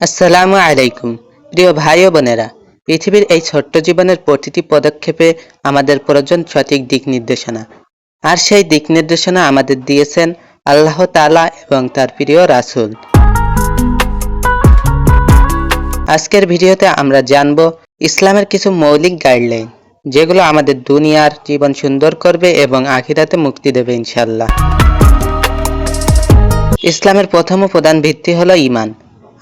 আসসালামু আলাইকুম। প্রিয় ভাই ও বোনেরা, পৃথিবীর এই ছোট্ট জীবনের প্রতিটি পদক্ষেপে আমাদের প্রয়োজন সঠিক দিক নির্দেশনা। আর সেই দিক নির্দেশনা আমাদের দিয়েছেন আল্লাহ তাআলা এবং তার প্রিয় রাসূল। আজকের ভিডিওতে আমরা জানব ইসলামের কিছু মৌলিক গাইডলাইন যেগুলো আমাদের দুনিয়ার জীবন সুন্দর করবে এবং আখিরাতে মুক্তি দেবে ইনশাল্লাহ ইসলামের প্রথম ও প্রধান ভিত্তি হলো ঈমান।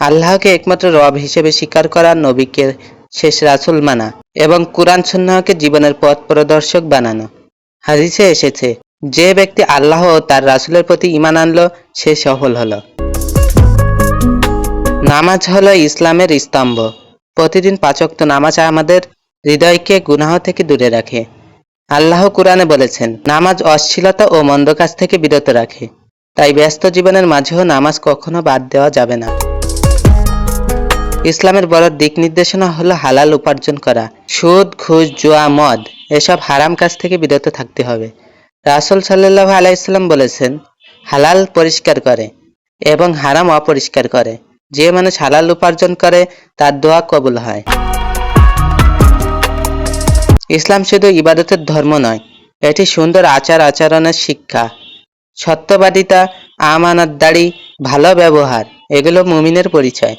আল্লাহকে একমাত্র রব হিসেবে স্বীকার করা নবীকে শেষ রাসূল মানা এবং কুরআন সুন্নাহকে জীবনের পথ প্রদর্শক বানানো। হাদিসে এসেছে, যে ব্যক্তি আল্লাহ ও তার রাসুলের প্রতি ঈমান আনলো, সে সফল হলো। নামাজ হলো ইসলামের স্তম্ভ। প্রতিদিন পাঁচক্ত নামাজ আমাদের হৃদয়কে গুনাহ থেকে দূরে রাখে। আল্লাহ কুরআনে বলেছেন, নামাজ অশ্লীলতা ও মন্দ কাজ থেকে বিরত রাখে। তাই ব্যস্ত জীবনের মাঝেও নামাজ কখনো বাদ দেওয়া যাবে না। ইসলামের বড় দিক নির্দেশনা হলো হালাল উপার্জন করা। সুদ, ঘুষ, জুয়া, মদ, এসব হারাম কাজ থেকে বিরত থাকতে হবে। রাসুল সাল্লাল্লাহু আলাইসাল্লাম বলেছেন, হালাল পরিষ্কার করে এবং হারাম অপরিষ্কার করে। যে মানুষ হালাল উপার্জন করে, তার দোয়া কবুল হয়। ইসলাম শুধু ইবাদতের ধর্ম নয়, এটি সুন্দর আচার আচরণের শিক্ষা। সত্যবাদিতা, আমানতদারি, ভালো ব্যবহার, এগুলো মুমিনের পরিচয়।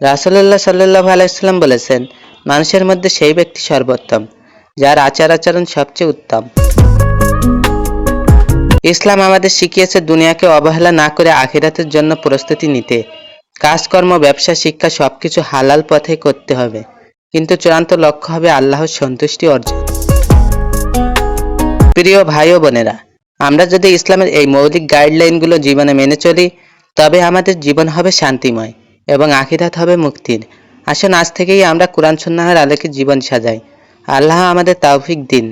রাসূলুল্লাহ সাল্লাল্লাহু আলাইসাল্লাম বলেছেন, মানুষের মধ্যে সেই ব্যক্তি সর্বোত্তম, যার আচার আচরণ সবচেয়ে উত্তম। ইসলাম আমাদের শিখিয়েছে দুনিয়াকে অবহেলা না করে আখিরাতের জন্য প্রস্তুতি নিতে। কাজকর্ম, ব্যবসা, শিক্ষা সবকিছু হালাল পথে করতে হবে। কিন্তু চূড়ান্ত লক্ষ্য হবে আল্লাহর সন্তুষ্টি অর্জন। প্রিয় ভাই ও বোনেরা, আমরা যদি ইসলামের এই মৌলিক গাইডলাইনগুলো জীবনে মেনে চলি, তবে আমাদের জীবন হবে শান্তিময়। এবং আখিরাত হবে মুক্তির। আসুন আজ থেকেই আমরা কোরআন সন্ন্যাহের আলোকে জীবন সাজাই। আল্লাহ আমাদের তৌফিক দিন।